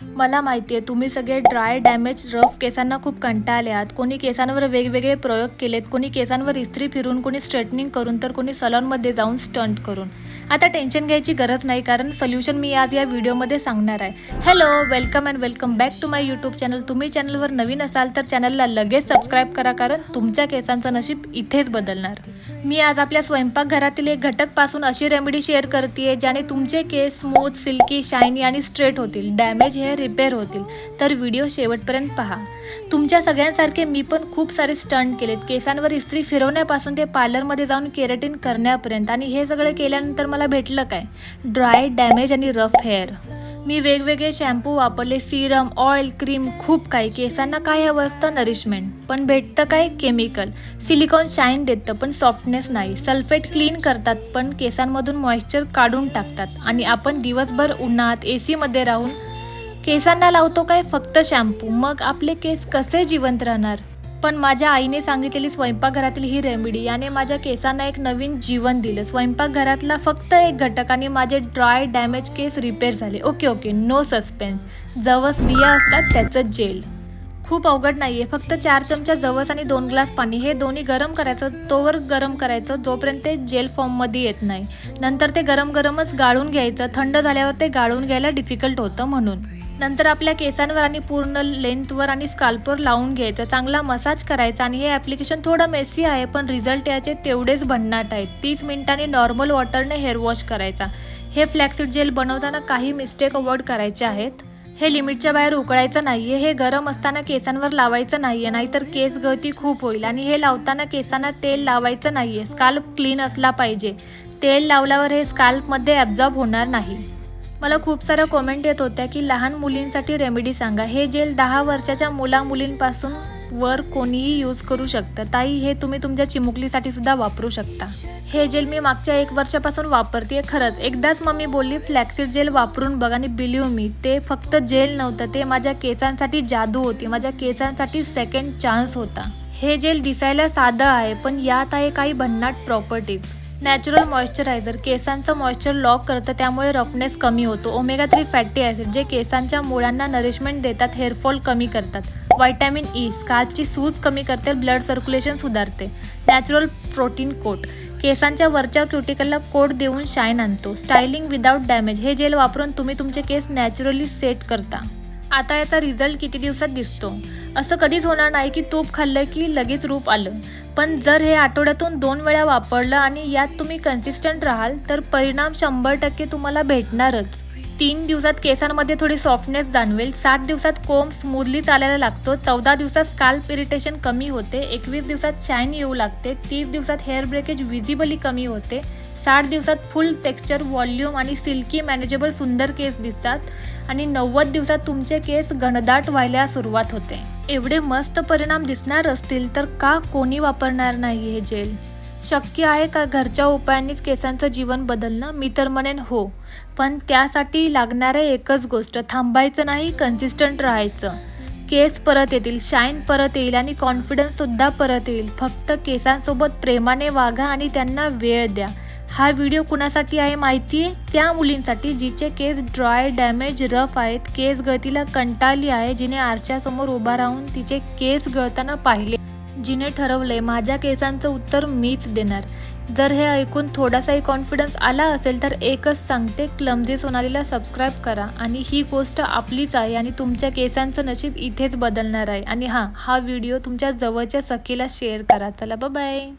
मला माहिती आहे तुम्ही सगळे ड्राय डॅमेज रफ केसांना खूप कंटाळले आहात. कोणी केसांवर वेगवेगळे प्रयोग केलेत कोणी केसांवर इस्त्री फिरून कोणी स्ट्रेटनिंग करून तर कोणी सलॉनमध्ये जाऊन स्टंट करून. आता टेन्शन घ्यायची गरज नाही कारण सोल्युशन मी आज या व्हिडिओमध्ये सांगणार आहे. Hello welcome and welcome back to my YouTube channel तुम्ही चॅनलवर नवीन असाल तर चॅनलला लगेच सबस्क्राईब करा कारण तुमच्या केसांचं नशीब इथेच बदलणार. मी आज आपल्या स्वयंपाकघरातील एक घटकपासून अशी रेमेडी शेअर करते ज्याने तुमचे केस स्मूथ सिल्की शायनी आणि स्ट्रेट होतील. डॅमेज हेअर रिपेअर होतील. तर व्हिडिओ शेवटपर्यंत पहा. तुमच्या सगळ्यांसारखे मी पण खूप सारे स्टंट केलेत. केसांवर इस्त्री फिरवण्यापासून ते पार्लरमध्ये जाऊन केरेटिन करण्यापर्यंत. आणि हे सगळं केल्यानंतर मला भेटलं काय? ड्राय डॅमेज आणि रफ हेअर मी वेगवेगळे शॅम्पू वापरले सिरम ऑइल क्रीम खूप काही. केसांना काय हवं असतं? नरिशमेंट. पण भेटतं काय? केमिकल. सिलिकॉन शाईन देतं पण सॉफ्टनेस नाही. सल्फेट क्लीन करतात पण केसांमधून मॉइश्चर काढून टाकतात. आणि आपण दिवसभर उन्हात ए सीमध्ये राहून केसांना लावतो काय? फक्त शॅम्पू. मग आपले केस कसे जिवंत राहणार? पण माझ्या आईने सांगितलेली स्वयंपाकघरातील ही रेमेडी याने माझ्या केसांना एक नवीन जीवन दिलं. स्वयंपाकघरातला फक्त एक घटक आणि माझे ड्राय डॅमेज केस रिपेअर झाले. Okay okay no suspense. जवस बिया असतात त्याचं जेल. खूप अवघड नाही आहे फक्त चार चमचा जवस आणि दोन ग्लास पाणी. हे दोन्ही गरम करायचं तोवर गरम करायचं जोपर्यंत ते जेल फॉर्ममध्ये येत नाही. नंतर ते गरम गरमच गाळून घ्यायचं. थंड झाल्यावर ते गाळून घ्यायला डिफिकल्ट होतं म्हणून. नंतर आपल्या केसांवर आणि पूर्ण लेंथवर आणि स्काल्पवर लावून घ्यायचं. चांगला मसाज करायचा आणि हे ॲप्लिकेशन थोडं मेसी आहे पण रिझल्ट याचे तेवढेच भन्नाट आहेत. तीस मिनिटांनी नॉर्मल वॉटरने हेअर वॉश करायचा. हे फ्लॅक्सिड जेल बनवताना काही मिस्टेक अवॉइड करायचे आहेत. हे लिमिटच्या बाहेर उकळायचं नाहीये. हे गरम असताना केसांवर लावायचं नाहीये. नाहीतर केस गळती खूप होईल. आणि हे लावताना केसांना तेल लावायचं नाहीये. स्काल्प क्लीन असला पाहिजे. तेल लावल्यावर हे स्काल्पमध्ये ॲब्झॉर्ब होणार नाही. मला खूप साऱ्या कॉमेंट येत होत्या की लहान मुलींसाठी रेमेडी सांगा. हे जेल दहा वर्षाच्या मुला मुलींपासून वर कोणीही यूज करू शकतं. ताई हे तुम्ही तुमच्या चिमुकलीसाठी सुद्धा वापरू शकता. हे जेल मी मागच्या एक वर्षापासून वापरते खरंच. एकदाच मम्मी बोलली फ्लॅक्सिड जेल वापरून बघा आणि बिलीव मी ते फक्त जेल नव्हतं ते माझ्या केसांसाठी जादू होती. माझ्या केसांसाठी सेकंड चान्स होता. हे जेल दिसायला साधं आहे पण यात आहे काही भन्नाट प्रॉपर्टीज नॅचरल मॉइश्चरायझर केसांचं मॉइश्चर लॉक करतं त्यामुळे रफनेस कमी होतो. ओमेगा थ्री फॅटी ॲसिड जे केसांच्या मुळांना नरिशमेंट देतात हेअरफॉल कमी करतात. व्हायटॅमिन ई स्काल्पची सूज कमी करते ब्लड सर्क्युलेशन सुधारते. नॅचरल प्रोटीन कोट केसांच्या वरच्या क्युटिकलला कोट देऊन शाईन आणतो. स्टायलिंग विदाऊट डॅमेज हे जेल वापरून तुम्ही तुमचे केस नॅचरली सेट करता. आता याचा रिझल्ट किती दिवसात दिसतो? असं कधीच होणार नाही की तूप खाल्लं की लगेच रूप आलं. पण जर हे आठवड्यातून दोन वेळा वापरलं आणि यात तुम्ही कन्सिस्टंट राहाल तर परिणाम शंभर टक्के तुम्हाला भेटणारच. तीन दिवसात केसांमध्ये थोडी सॉफ्टनेस जाणवेल. सात दिवसात कोंब स्मूथली चालायला लागतो. चौदा दिवसात स्काल्प इरिटेशन कमी होते. एकवीस दिवसात शाईन येऊ लागते. तीस दिवसात हेअर ब्रेकेज विजिबली कमी होते. साठ दिवसात फुल टेक्स्चर व्हॉल्यूम आणि सिल्की मॅनेजेबल सुंदर केस दिसतात आणि नव्वद दिवसात तुमचे केस घनदाट व्हायला सुरुवात होते. एवढे मस्त परिणाम दिसणार असतील तर का कोणी वापरणार नाही हे जेल? शक्य आहे का घरच्या उपायांनीच केसांचं जीवन बदलणं? मी तर म्हणेन हो पण त्यासाठी लागणारे एकच गोष्ट थांबायचं नाही कन्सिस्टंट राहायचं. केस परत येतील शाईन परत येईल आणि कॉन्फिडन्ससुद्धा परत येईल. फक्त केसांसोबत प्रेमाने वागा आणि त्यांना वेळ द्या. हा व्हिडिओ कुणासाठी आहे माहिती? आहे त्या मुलींसाठी जिचे केस ड्राय डॅमेज रफ आहेत. केस गळतीला कंटाळली आहे. जिने आरशासमोर उभा राहून तिचे केस गळताना पाहिले. जिने ठरवले माझ्या केसांचं उत्तर मीच देणार. जर हे ऐकून थोडासाही कॉन्फिडन्स आला असेल तर एकच सांगते क्लमजी सोनालीला सबस्क्राईब करा. आणि ही गोष्ट आपलीच आहे आणि तुमच्या केसांचं नशीब इथेच बदलणार आहे. आणि हां हा व्हिडिओ तुमच्या जवळच्या सखीला शेअर करा. चला बाय